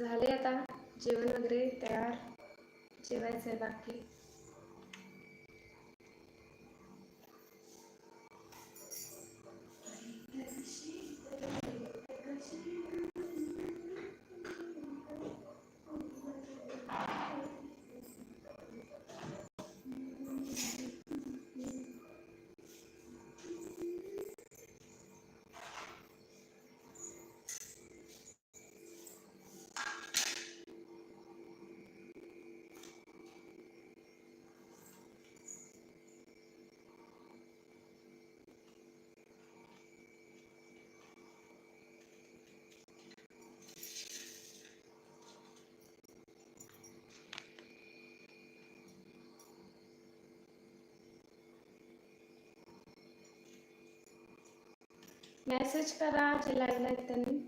झाले आता. जेवण वगैरे तयार. जेवायचं आहे बाकी. मेसेज करा जे लाईव्ह आहेत त्यांनी.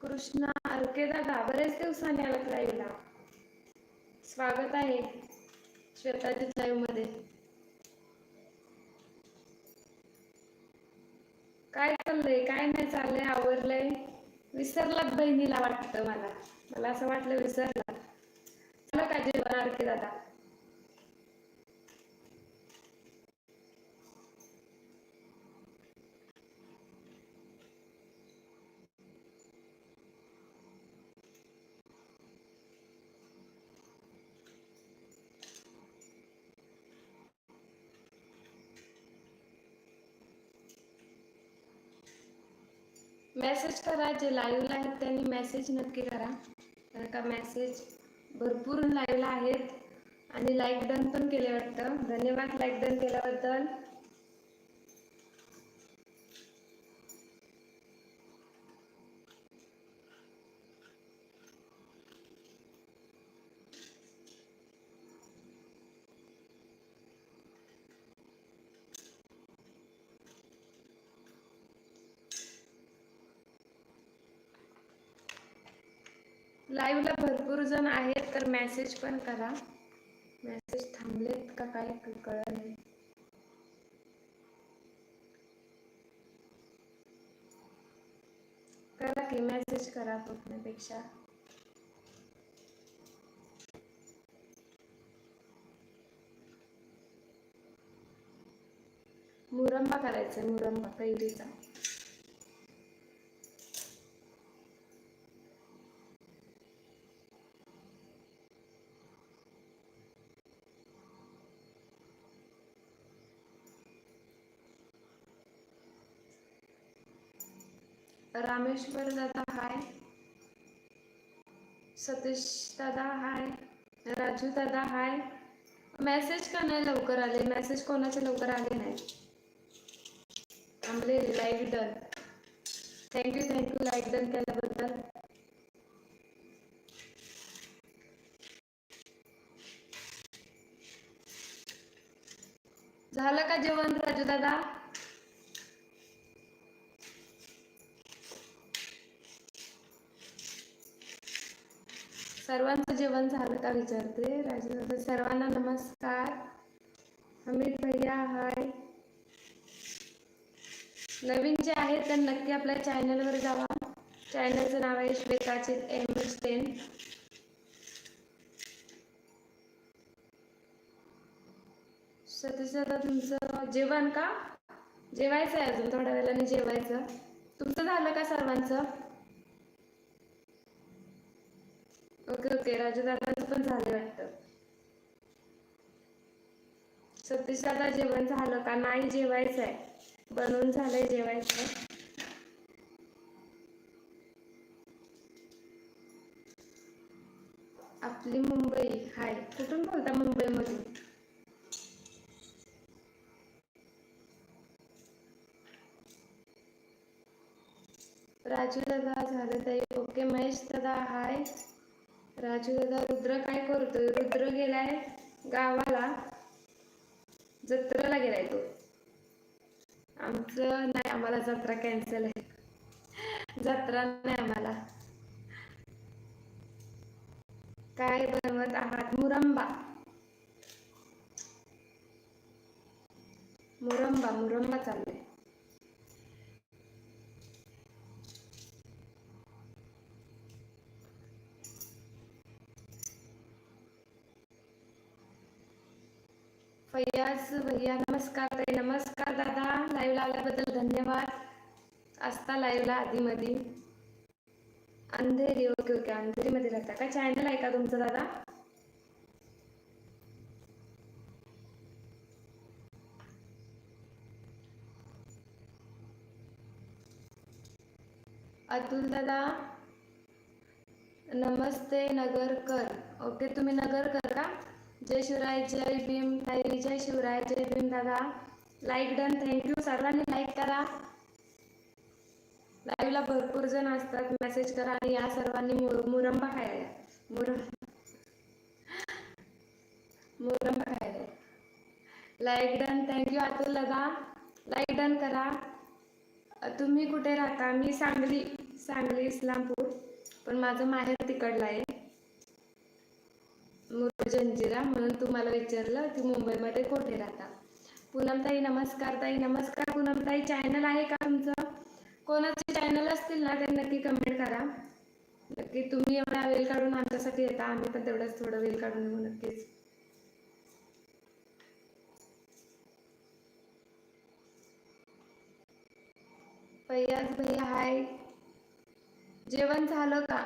कृष्णा अलके दादा बरेच दिवसांनी आलात लाईव्हला. स्वागत आहे. श्वेताजी लाईव्हमध्ये काय चाललंय? काय नाही चाललंय आवरलंय. विसरलात बहिणीला वाटतं मला. मला असं वाटलं विसरला. चला का जेवण आरती दादा मेसेज करा जे लाईव्हला आहेत त्यांनी मेसेज नक्की करा. कारण का मेसेज भरपूर लाईव्हला आहेत. आणि लाईक डन पण केले वाटतं. धन्यवाद लाईक डन केल्याबद्दल. लाईव्हला भरपूर जण आहेत तर मेसेज पण करा. मेसेज थांबलेत का काय कळलं नाही. करा की मेसेज करा बघण्यापेक्षा मुरंबा करायचा मुरंबा कैरीचा रामेश्वर दादा हाय. सतीश दादा हाय. राजू दादा हाय. मेसेज का नाही लवकर आले? मेसेज कोणाचे लवकर आले नाही? थांबले live done thank you thank you like done केल्याबद्दल. झालं का जेवण राजू दादा? सर्वांचं जेवण झालं का विचारते. राजू सर्वांना नमस्कार. अमित भैया हाय नवीन जे आहेत तर नक्की आपल्या चॅनलवर जावा. चॅनलचं नाव आहे श्वेताचे एम एस टेन सतीश दादा तुमचं जेवण का? जेवायचं आहे अजून थोड्या वेळाने जेवायचं. तुमचं झालं का सर्वांचं? ओके ओके राजूदादांचं पण झालं वाटतं. सतीश दादा जेवण झालं का? नाही जेवायचं आहे. बनवून झालंय जेवायचं. आपली मुंबई हाय. कुठून बोलता मुंबईमधून? राजू दादा झालं ताई. ओके महेश दादा हाय. दादा रुद्र काय करतोय? रुद्र गेलाय गावाला. जत्रेला गेलाय तो. आमचं नाही आम्हाला जत्रा कॅन्सल आहे. जत्रा नाही आम्हाला. काय बनवत आहात? मुरंबा. मुरंबा मुरंबा चाललंय. फैयाज भैया नमस्कार ताई नमस्कार दादा. लाईव्ह लावल्याबद्दल धन्यवाद. असता लाईव्हला आधी मधी अंधेरी ओके ओके अंधेरीमध्ये राहता. का चॅनल आहे का तुमचं दादा? अतुल दादा. नमस्ते नगरकर. ओके तुम्ही नगरकर का? जय शिवराय जय भीम ताई जय शिवराय जय भीम दादा. लाईक डन थँक्यू सर्वांनी लाईक करा. लाईव्हला भरपूर जण असतात. मेसेज करा आणि या सर्वांनी मुरंबा खायला मुरंबा खायला लाईक डन थँक्यू अतुल दादा लाईक डन करा. तुम्ही कुठे राहता? मी सांगली सांगली इस्लामपूर. पण माझं माहेर तिकडलं आहे. जंजिरा म्हणून तुम्हाला विचारलं की मुंबईमध्ये कुठे राहता पूनमताई नमस्कार ताई नमस्कार पूनमताई. चॅनल आहे का तुमचं? कोणाचे चॅनल असतील ना ते नक्की कमेंट करा. नक्की तुम्ही एवढा वेळ काढून आमच्यासाठी येता. आम्ही पण तेवढंच थोडं वेळ काढून येऊ नक्कीच. फैयाज भैया हाय जेवण झालं का?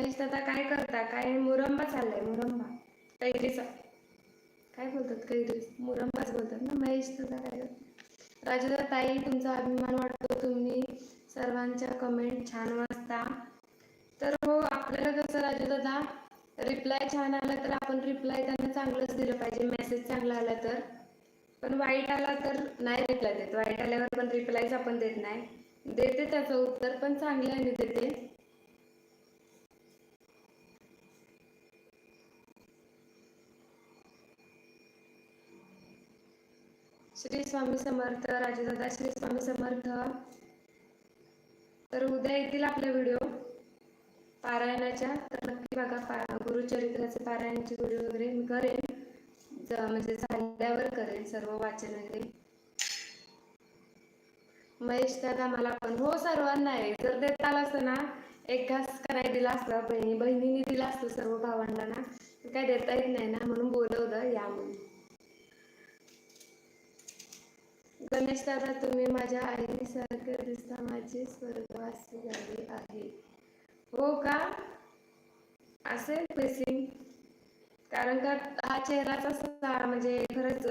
म्हणजे महेश दादा काय करता? काय मुरंबा चाललाय मुरंबा. कैरीचा. काय बोलतात कैरी? मुरंबाच बोलतात ना? महेश दादा काय राजूदा ताई तुमचा अभिमान वाटतो तुम्ही सर्वांच्या कमेंट छान वाचता. तर हो आपल्याला कसं राजू दादा रिप्लाय छान आला तर आपण रिप्लाय त्यांना चांगलंच दिलं पाहिजे. मेसेज चांगला आला तर. पण वाईट आला तर नाही रिप्लाय देत. वाईट आल्यावर पण रिप्लायच आपण देत नाही. देते त्याचं उत्तर पण चांगल्याने देते. श्री स्वामी समर्थ राजदादा श्री स्वामी समर्थ. तर उद्या येतील आपले व्हिडिओ पारायणाच्या. तर नक्की बघा पा गुरुचरित्राचे पारायणाचे व्हिडिओ वगैरे मी करेन. म्हणजे झाल्यावर करेन सर्व वाचन वगैरे. महेश दादा मला पण हो सर्वांना आहे. जर देता आला असतं ना एक घास करायला दिला असता? बहिणी बहिणीने दिला असतं सर्व भावंडांना. काय देता येत नाही ना म्हणून बोलवलं या म्हणून. गणेश दादा तुम्ही माझ्या आईसारखं दिसता माझी स्वर्गवासी झाली आहे. हो का? असेल फेसिंग कारण का हा चेहराच असा म्हणजे खरंच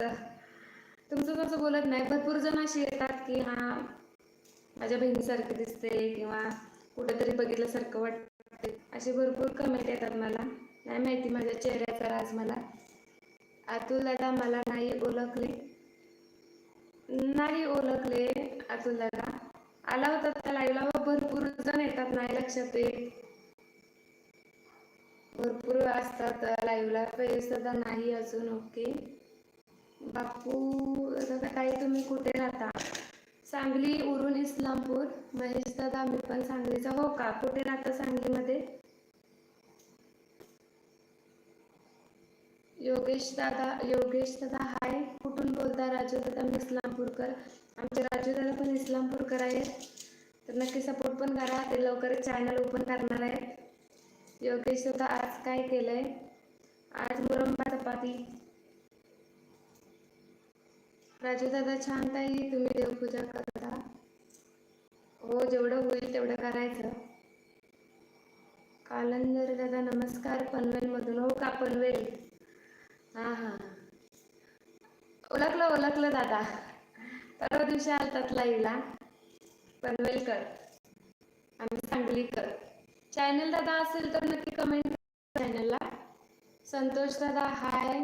तुमचं तसं बोलत नाही भरपूर जण अशी येतात की हा माझ्या बहिणीसारखी दिसते किंवा कुठेतरी बघितल्यासारखं वाटते असे भरपूर कमेंट येतात मला. नाही माहिती माझ्या चेहऱ्याचा राज मला. अतुल दादा मला नाही ओळखले. नाही ओळखले अजून दादा आला होता त्या लाईव्हला हो, भरपूर जण येतात नाही लक्षात येईल भरपूर असतात लाईव्हला पैसे सुद्धा नाही अजून ओके. बापू दादा ताई तुम्ही कुठे राहता? सांगली उरून इस्लामपूर. महेश दादा मी पण सांगलीचा. हो का? कुठे राहता सांगलीमध्ये? योगेश दादा योगेश दादा हाय. कुठून बोलता राजू दादा मी इस्लामपूरकर. आमचे राजू दादा पण इस्लामपूरकर आहेत तर नक्की सपोर्ट पण करा. ते लवकरच चॅनल ओपन करणार आहेत योगेश दादा आज काय केलंय? आज मुरंबा चपाती. राजू दादा छान ताई. तुम्ही देवपूजा करता. हो जेवढं होईल तेवढं करायचं. कालंदर दादा नमस्कार. पनवेलमधून. हो का पनवेल? हा हा. ओळखलं ओळखलं दादा. परवा दिवशी आलतात लाईव्हला. पनवेलकर आम्ही सांगलीकर चॅनल दादा असेल तर नक्की कमेंट चॅनलला संतोष दादा हाय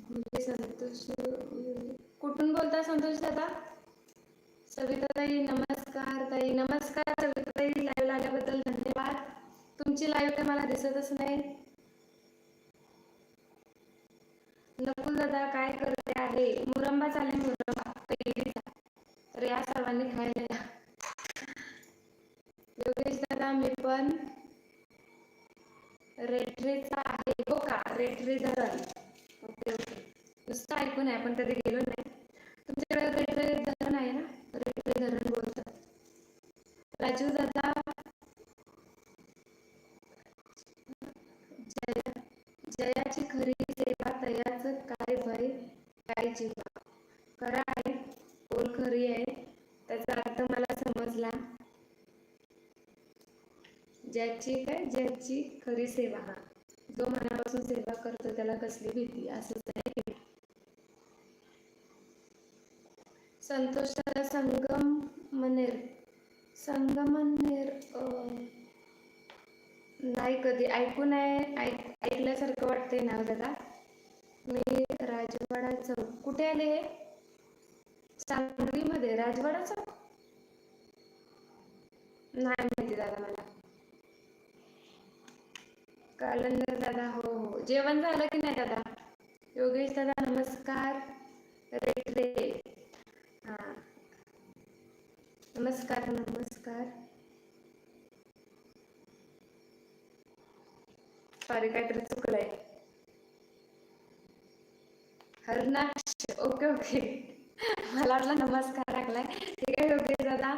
म्हणजे संतोष कुठून बोलता संतोष दादा? सविता ताई नमस्कार ताई. नमस्कार सविताताई. लाईव्ह आल्याबद्दल धन्यवाद. तुमची लाईव्ह काय मला दिसतच नाही. नकुल दादा काय करते आहे? मुरंबा चालेल मुरंबा. पहिलीचा तर या सर्वांनी खायला योगेश दादा मी पण. रेठरेचा आहे. हो का? रेट्रे धरण ओके ओके. नुसतं ऐकून आहे पण कधी गेलो ज्याची काय? ज्याची खरी सेवा हा. जो मनापासून सेवा करतो त्याला कसली भीती? असंच आहे. संतोष दादा संगम मनेर संगमनेर नाही कधी. ऐकून आहे ऐक ऐकल्यासारखं वाटतंय नाव दादा मी राजवाडा चौक. कुठे आले हे? सांगलीमध्ये. राजवाडा चौक? नाही माहिती दादा मला. कालंदर दादा हो हो. जेवण झालं की नाही दादा? योगेश दादा नमस्कार. रेट रे हा. नमस्कार नमस्कार. सॉरी काहीतरी चुकलंय. हरनाक्ष. Okay okay. मला वाटलं नमस्कार टाकलाय ठीक आहे योगेश दादा.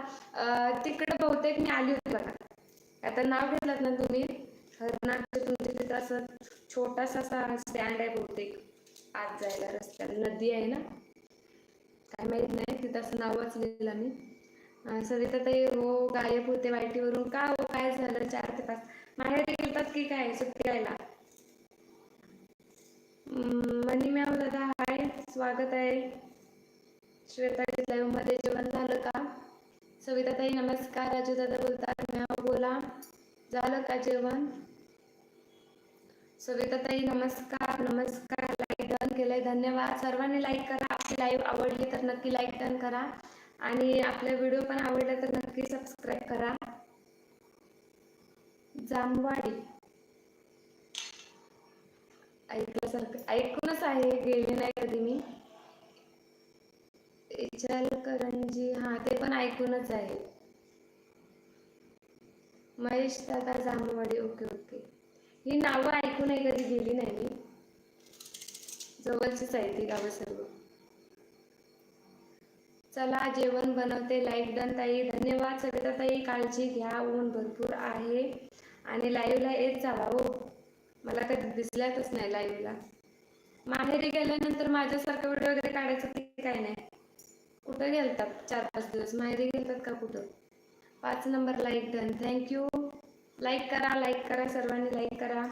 तिकडे बहुतेक मी आली होती बघा. आता नाव घेतलं ना तुम्ही? हरनाक्ष. तिथं असं छोटासा असा स्टँड आहे बहुतेक. आत जायला रस्त्याला. नदी आहे ना? काय माहीत नाही. तिथं असं नाव वाचलेलं मी सविता ताई हो गायब होते वाईटीवरून. का हो? काय झालं? चार ते पाच. माहेर गेलतात की काय? सुट्टी राहायला मनी मॅम दादा हाय. स्वागत आहे. श्वेता लाईव्हमध्ये जेवण झालं का? सविताताई नमस्कार. राजू दादा बोलतात. मॅम बोला. झालं का जेवण? सविताताई नमस्कार नमस्कार. लाईक डन केलंय. धन्यवाद. सर्वांनी लाईक करा. आपली लाईव्ह आवडली तर नक्की लाईक डन करा. आणि आपला व्हिडिओ पण आवडला तर नक्की सबस्क्राईब करा. जामवाडी. ऐकल्यासारखं ऐकूनच आहे. गेली नाही कधी मी. इचलकरंजी. हा ते पण ऐकूनच आहे. महेश दादा जामवाडी. ओके ओके ही नावं ऐकून आहे कधी गेली नाही मी. जवळचीच आहे ती गावं सर्व चला जेवण बनवते. लाईक डन ताई. धन्यवाद. सविता ताई काळजी घ्या. ऊन भरपूर आहे. आणि लाईव्हला येत जावा हो. मला कधी दिसल्यातच नाही लाईव्हला माहेरी गेल्यानंतर माझ्यासारखं व्हिडिओ वगैरे काढायचं ते काय नाही. कुठं गेलतात? चार पाच दिवस. माहेरी गेलतात का कुठं? पाच number like done thank you like करा लाईक करा सर्वांनी लाईक करा.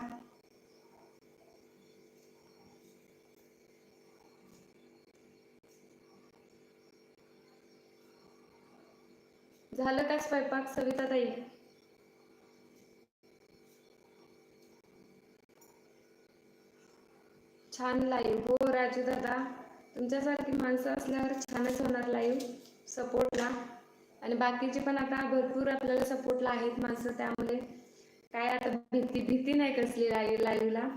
झालं का स्वयंपाक सविता ताई छान लाईव्ह हो राजू दादा. तुमच्यासारखी माणसं असल्यावर छानच होणार लाईव्ह सपोर्टला आणि बाकीचे पण आता भरपूर आपल्याला सपोर्टला आहेत माणसं त्यामुळे. काय आता भीती भीती नाही कसली लाईव्ह लाईव्हला?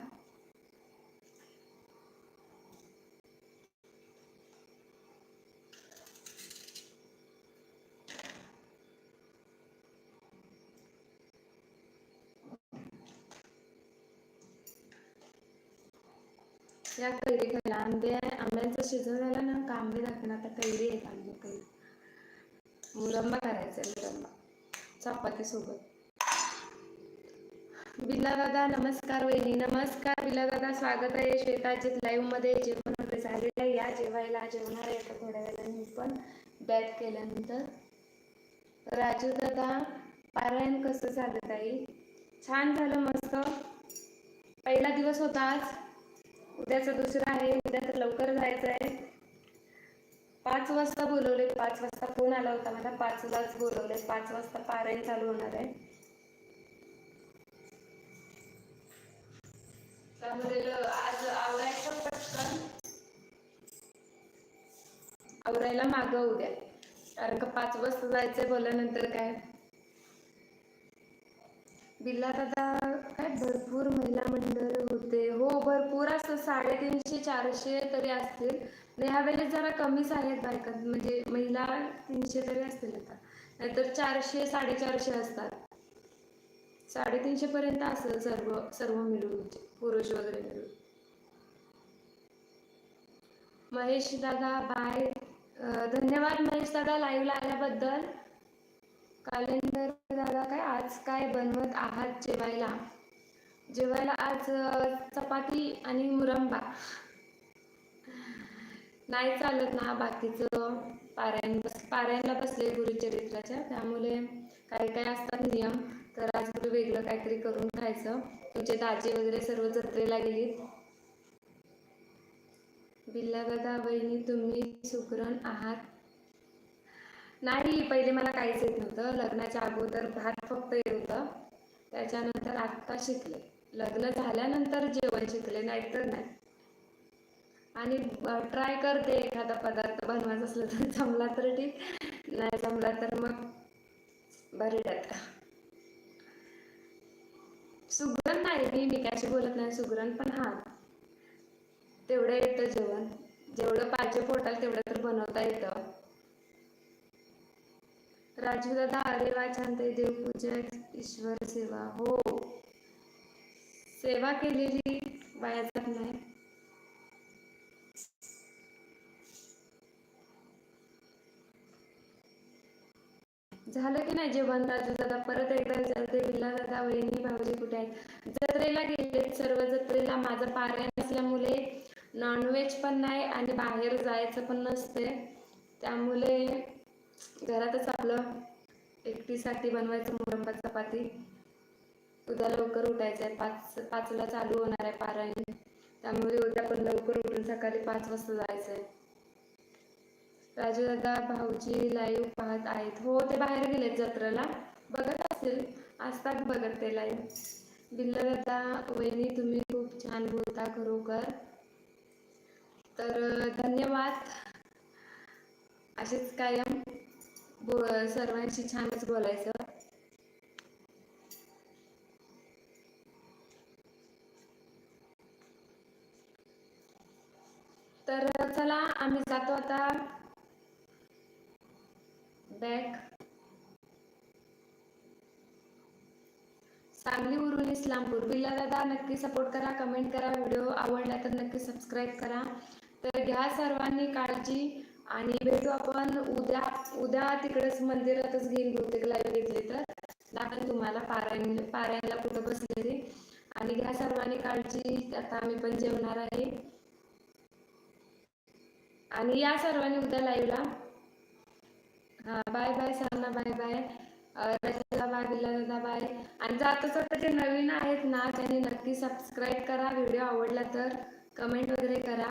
या कैरी खायला आंबे आंब्यांचा सीझन झाला ना का आंबे दाखवणार आता कैरी आहेत आंबे कैरी. मुरंबा करायचा आहे मुरंबा चपाती सोबत बिल्ला दादा नमस्कार वहिनी. नमस्कार बिल्ला दादा स्वागत आहे श्वेताजीत लाईव्हमध्ये. जेवण वगैरे झालेलं आहे. या जेवायला जेवणार आहे आता थोड्या वेळाने मी पण. बॅट केल्यानंतर. राजू दादा पारायण कसं झालं ताई? छान झालं मस्त. पहिला दिवस होता आज. उद्याचा दुसरा आहे. उद्या तर लवकर जायचं आहे. पाच वाजता बोलवले. पाच वाजता फोन आला होता मला. पाचलाच बोलवले. पाच वाजता पारायण चालू होणार आहे. त्यामध्ये आज आवरायचं पटकन. आवरायला माग उद्या. कारण का पाच वाजता जायचंय बोलल्यानंतर काय? बिल्ला दादा काय भरपूर महिला मंडळ होते. हो भरपूर असं साडेतीनशे चारशे तरी असतील. ह्या ह्यावेळेस जरा कमीच आहेत बायका. म्हणजे महिला तीनशे तरी असतील आता. नाहीतर चारशे साडेचारशे असतात. साडेतीनशे पर्यंत असेल सर्व सर्व मिळून म्हणजे पुरुष वगैरे मिळून. महेश दादा बाय. धन्यवाद महेश दादा लाईव्हला आल्याबद्दल. कालेंदर दादा काय आज काय बनवत आहात जेवायला? जेवायला आज चपाती आणि मुरंबा. नाही चालत ना बाकीचं. पारायण बस पारायणला बसले गुरुचरित्राच्या त्यामुळे काही काही असतात नियम. तर आज गुरु वेगळं काहीतरी करून खायचं तुमचे दाजी वगैरे सर्व जत्रेला गेलीत. बिल्ला दादा बहिणी तुम्ही सुकरण आहात. नाही पहिले मला काहीच येत नव्हतं. लग्नाच्या अगोदर भात फक्त येत होतं. त्याच्यानंतर आत्ता शिकले. लग्न झाल्यानंतर जेवण शिकले नाही तर नाही. आणि ट्राय करते एखादा पदार्थ बनवायचा असलं तर. जमला तर ठीक. नाही जमला तर मग बरड्यात सुगरण नाही मी मी कशी बोलत नाही सुगरण पण हा. तेवढं येतं जेवण. जेवढं पाहिजे पोटाल तेवढं तर बनवता येतं. राजू दादा अरे वा छान ते देवपूजा ईश्वर सेवा. हो. सेवा केलेली वाया जात नाही. झालं की नाही जेवण? राजू दादा परत एकदा विचारते बिल्ला दादा वहिनी भाऊजी कुठे आहेत? जत्रेला गेले सर्व जत्रेला. माझा पाऱ्या नसल्यामुळे नॉनव्हेज पण नाही आणि बाहेर जायचं पण नसते त्यामुळे घरातच आपलं एकटीसाठी बनवायचं मुरंबा चपाती. उद्या लवकर उठायचं आहे पाच पाचला चालू होणार आहे पारायण. त्यामुळे उद्या पण लवकर उठून सकाळी पाच वाजता जायचं आहे राजू दादा भाऊजी लाईव्ह पाहत आहेत. हो ते बाहेर गेलेत जत्रेला. बघत असेल असतात बघत ते लाईव्ह बिल्लदादा वहिनी तुम्ही खूप छान बोलता खरोखर. तर धन्यवाद. असेच कायम बो सर्वांशी छानच बोलायचं. तर चला आम्ही जातो आता. बॅक सांगलीवरून इस्लामपूर बिल्ला दादा नक्की सपोर्ट करा कमेंट करा व्हिडिओ आवडला तर नक्की सबस्क्राईब करा. तर घ्या सर्वांनी काळजी आणि भेटू आपण उद्या उद्या तिकडेच मंदिरातच घेईन बहुतेक लाईव्ह घेतली तर. दाखल तुम्हाला पारायण पारायणला कुठं बसलेली. आणि घ्या सर्वांनी काळजी आता आम्ही पण जेवणार आहे. आणि या सर्वांनी उद्या लाईव्हला bye bye सांना bye bye. Rachana bye Billa bye. आणि जर आता जाता जे नवीन आहेत ना त्यांनी नक्की सबस्क्राईब करा व्हिडिओ आवडला तर कमेंट वगैरे करा.